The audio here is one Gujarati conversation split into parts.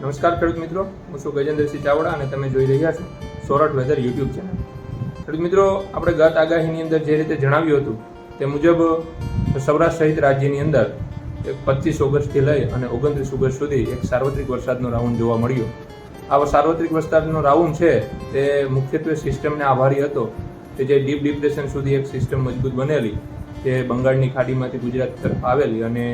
નમસ્કાર ખેડૂત મિત્રો, હું છું ગજેન્દ્રસિંહ ચાવડા અને તમે જોઈ રહ્યા છો સોરઠ વેધર યુટ્યુબ ચેનલ. ખેડૂત મિત્રો, આપણે ગત આગાહીની અંદર જે રીતે જણાવ્યું હતું, તે મુજબ સૌરાષ્ટ્ર સહિત રાજ્યની અંદર એક પચીસ ઓગસ્ટથી લઈ અને ઓગણત્રીસ ઓગસ્ટ સુધી એક સાર્વત્રિક વરસાદનો રાઉન્ડ જોવા મળ્યો. આ સાર્વત્રિક વરસાદનો રાઉન્ડ છે, તે મુખ્યત્વે સિસ્ટમને આભારી હતો કે જે ડીપ ડિપ્રેશન સુધી એક સિસ્ટમ મજબૂત બનેલી જે બંગાળની ખાડીમાંથી ગુજરાત તરફ આવેલી અને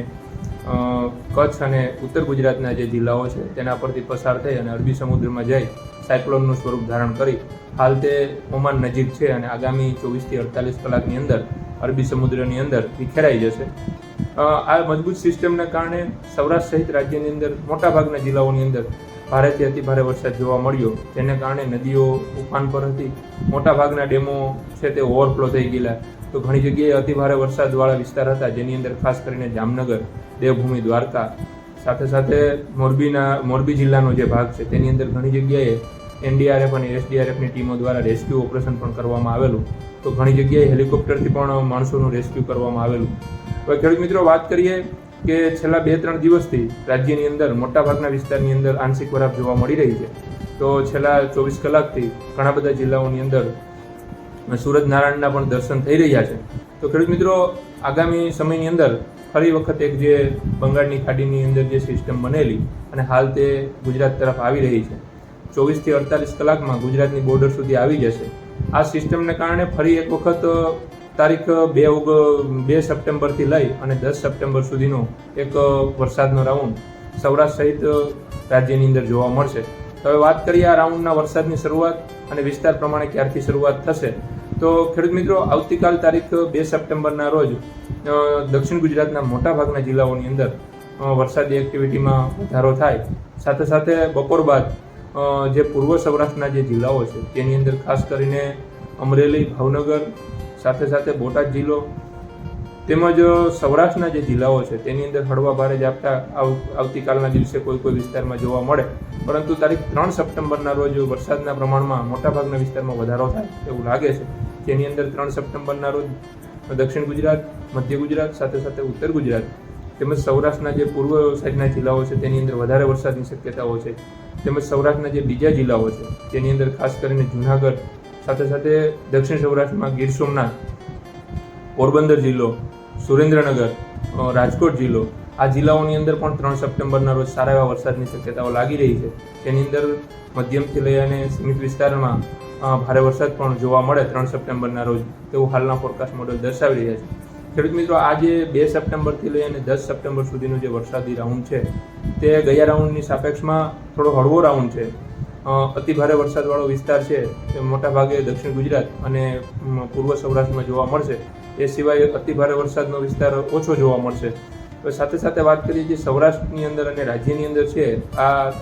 કચ્છ અને ઉત્તર ગુજરાતના જે જિલ્લાઓ છે, તેના પરથી પસાર થઈ અને અરબી સમુદ્રમાં જઈ સાયક્લોનનું સ્વરૂપ ધારણ કરી હાલ તે ઓમાન નજીક છે અને આગામી ચોવીસથી અડતાલીસ કલાકની અંદર અરબી સમુદ્રની અંદર વિખેરાઈ જશે. આ મજબૂત સિસ્ટમને કારણે સૌરાષ્ટ્ર સહિત રાજ્યની અંદર મોટાભાગના જિલ્લાઓની અંદર ભારેથી અતિભારે વરસાદ જોવા મળ્યો. જેને કારણે નદીઓ, ઉફાન પર હતી. મોટાભાગના ડેમો છે તે ઓવરફ્લો થઈ ગયેલા. તો ઘણી જગ્યાએ અતિભારે વરસાદવાળા વિસ્તાર હતા, જેની અંદર ખાસ કરીને જામનગર, દેવભૂમિ, દ્વારકા, સાથે સાથે મોરબીના, મોરબી જિલ્લાનો જે ભાગ છે, તેની અંદર ઘણી જગ્યાએ એનડીઆરએફ અને એસડીઆરએફની ટીમો દ્વારા રેસ્ક્યુ ઓપરેશન પણ કરવામાં આવેલું. તો ઘણી જગ્યાએ હેલિકોપ્ટરથી પણ માણસોનું રેસ્ક્યુ કરવામાં આવેલું. હવે ખેડૂત મિત્રો વાત કરીએ કે છેલ્લા બે ત્રણ દિવસથી રાજ્યની અંદર, મોટાભાગના વિસ્તારની અંદર આંશિક વરાપ જોવા મળી રહી છે. તો છેલ્લા ચોવીસ કલાકથી ઘણા બધા જિલ્લાઓની અંદર સૂરજ નારાયણના પણ દર્શન થઈ રહ્યા છે. તો ખેડૂત મિત્રો, આગામી સમયની અંદર ફરી વખત એક જે બંગાળની ખાડીની અંદર જે સિસ્ટમ બનેલી અને હાલ તે ગુજરાત તરફ આવી રહી છે. ચોવીસથી અડતાલીસ કલાકમાં ગુજરાતની બોર્ડર સુધી આવી જશે. આ સિસ્ટમને કારણે ફરી એક વખત તારીખ બે ઓગ, બે સપ્ટેમ્બરથી લઈ અને દસ સપ્ટેમ્બર સુધીનો એક વરસાદનો રાઉન્ડ સૌરાષ્ટ્ર સહિત રાજ્યની અંદર જોવા મળશે. હવે વાત કરીએ આ રાઉન્ડના વરસાદની શરૂઆત. અને વિસ્તાર પ્રમાણે ક્યારથી શરૂઆત થશે? તો ખેડૂત મિત્રો, આવતીકાલ તારીખ બે સપ્ટેમ્બરના રોજ દક્ષિણ ગુજરાતના મોટાભાગના જિલ્લાઓની અંદર વરસાદી એક્ટિવિટીમાં વધારો થાય. સાથે સાથે બપોર બાદ જે પૂર્વ સૌરાષ્ટ્રના જે જિલ્લાઓ છે, તેની અંદર ખાસ કરીને અમરેલી, ભાવનગર, સાથે સાથે બોટાદ જિલ્લો તેમજ સૌરાષ્ટ્રના જે જિલ્લાઓ છે, તેની અંદર હળવા ભારે ઝાપટા આવ- આવતીકાલના દિવસે કોઈ કોઈ વિસ્તારમાં જોવા મળે. પરંતુ તારીખ ત્રણ સપ્ટેમ્બરના રોજ વરસાદના પ્રમાણમાં મોટાભાગના વિસ્તારમાં વધારો થાય એવું લાગે છે. જેની અંદર ત્રણ સપ્ટેમ્બરના રોજ દક્ષિણ ગુજરાત, મધ્ય ગુજરાત, સાથે સાથે ઉત્તર ગુજરાત તેમજ સૌરાષ્ટ્રના જે પૂર્વ સાઈડના જિલ્લાઓ છે, તેની અંદર વધારે વરસાદની શક્યતાઓ છે. તેમજ સૌરાષ્ટ્રના જે બીજા જિલ્લાઓ છે, તેની અંદર ખાસ કરીને જુનાગઢ, સાથે સાથે દક્ષિણ સૌરાષ્ટ્રમાં ગીર સોમનાથ પોરબંદર જિલ્લો, સુરેન્દ્રનગર રાજકોટ જિલ્લો. આ જિલ્લાઓની અંદર પણ ત્રણ સપ્ટેમ્બરના રોજ સારા એવા વરસાદની શક્યતાઓ લાગી રહી છે. તેની અંદર મધ્યમથી લઈ અને સીમિત વિસ્તારમાં ભારે વરસાદ પણ જોવા મળે ત્રણ સપ્ટેમ્બરના રોજ. તેવું હાલના ફોરકાસ્ટ મોડલ દર્શાવી રહ્યા છે. ખેડૂત મિત્રો આજે બે સપ્ટેમ્બરથી લઈ અને દસ સપ્ટેમ્બર સુધીનો જે વરસાદી રાઉન્ડ છે, તે ગયા રાઉન્ડની સાપેક્ષમાં થોડો હળવો રાઉન્ડ છે. અતિ ભારે વરસાદવાળો વિસ્તાર છે. તે મોટાભાગે દક્ષિણ ગુજરાત અને પૂર્વ સૌરાષ્ટ્રમાં જોવા મળશે. એ સિવાય અતિભારે વરસાદનો વિસ્તાર ઓછો જોવા મળશે. હવે સાથે સાથે વાત કરીએ જે સૌરાષ્ટ્રની અંદર અને રાજ્યની અંદર છે, આ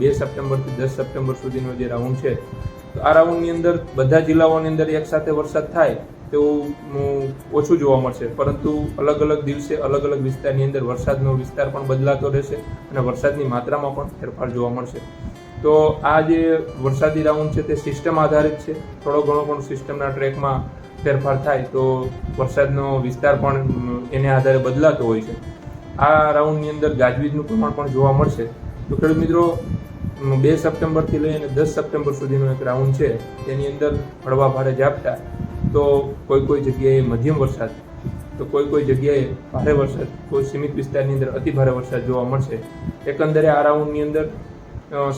બે સપ્ટેમ્બરથી દસ સપ્ટેમ્બર સુધીનો જે રાઉન્ડ છે, તો આ રાઉન્ડની અંદર બધા જિલ્લાઓની અંદર એક સાથે વરસાદ થાય તેવું ઓછું જોવા મળશે. પરંતુ અલગ અલગ દિવસે અલગ અલગ વિસ્તારની અંદર વરસાદનો વિસ્તાર પણ બદલાતો રહેશે અને વરસાદની માત્રામાં પણ ફેરફાર જોવા મળશે. તો આ જે વરસાદી રાઉન્ડ છે તે સિસ્ટમ આધારિત છે. થોડો ઘણો પણ સિસ્ટમના ટ્રેકમાં ફેરફાર થાય તો વરસાદનો વિસ્તાર પણ એને આધારે બદલાતો હોય છે. આ રાઉન્ડની અંદર ગાજવીજનું પ્રમાણ પણ જોવા મળશે. તો ખેડૂત મિત્રો બે સપ્ટેમ્બરથી લઈ અને દસ સપ્ટેમ્બર સુધીનો એક રાઉન્ડ છે. તેની અંદર હળવા ભારે ઝાપટા. તો કોઈ કોઈ જગ્યાએ મધ્યમ વરસાદ, તો કોઈ કોઈ જગ્યાએ ભારે વરસાદ, કોઈ સીમિત વિસ્તારની અંદર અતિ ભારે વરસાદ જોવા મળશે. એકંદરે આ રાઉન્ડની અંદર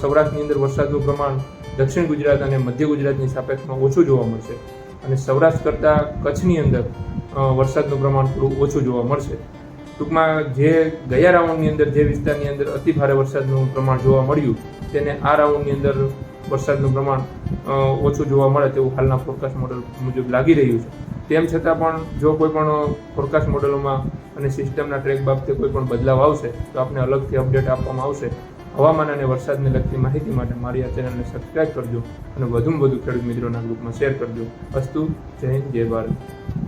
સૌરાષ્ટ્રની અંદર વરસાદનું પ્રમાણ દક્ષિણ ગુજરાત અને મધ્ય ગુજરાતની સાપેક્ષમાં ઓછું જોવા મળશે. અને સૌરાષ્ટ્ર કરતાં કચ્છની અંદર વરસાદનું પ્રમાણ થોડું ઓછું જોવા મળશે. ટૂંકમાં જે ગયા રાઉન્ડની અંદર, જે વિસ્તારની અંદર અતિ ભારે વરસાદનું પ્રમાણ જોવા મળ્યું, તેને આ રાઉન્ડની અંદર વરસાદનું પ્રમાણ ઓછું જોવા મળે તેવું હાલના ફોરકાસ્ટ મોડલ મુજબ લાગી રહ્યું છે. તેમ છતાં પણ જો કોઈ પણ ફોરકાસ્ટ મોડલોમાં અને સિસ્ટમના ટ્રેક બાબતે કોઈ પણ બદલાવ આવશે, તો આપને અલગથી અપડેટ આપવામાં આવશે. હવામાન અને વરસાદને લગતી માહિતી માટે મારી આ ચેનલને સબસ્ક્રાઇબ કરજો અને વધુમાં વધુ ખેડૂત મિત્રોના ગ્રુપમાં શેર કરજો. અસ્તુ, જય હિન્દ, જય ભારત.